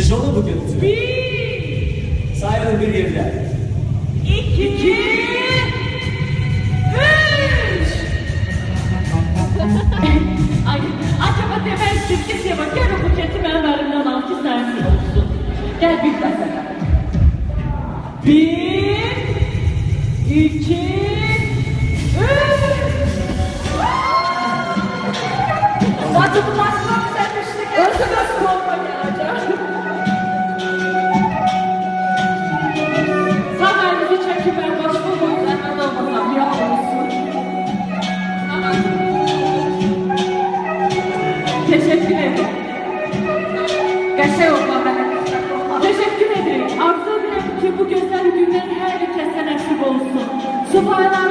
Siz onu bu görüntü. Bir, Sayın bir yerden. iki, üç. Ay, acaba demezsin ki Seva, gel o buketi benim elimden al ki sensin olsun. Gel bir mesela. Bir, iki, üç. Bacı bu teşekkür ederim. Geçe olma ben. Teşekkür ederim. Arzu ederim ki bu güzel günler her bir kese nasip olsun. Subhanallah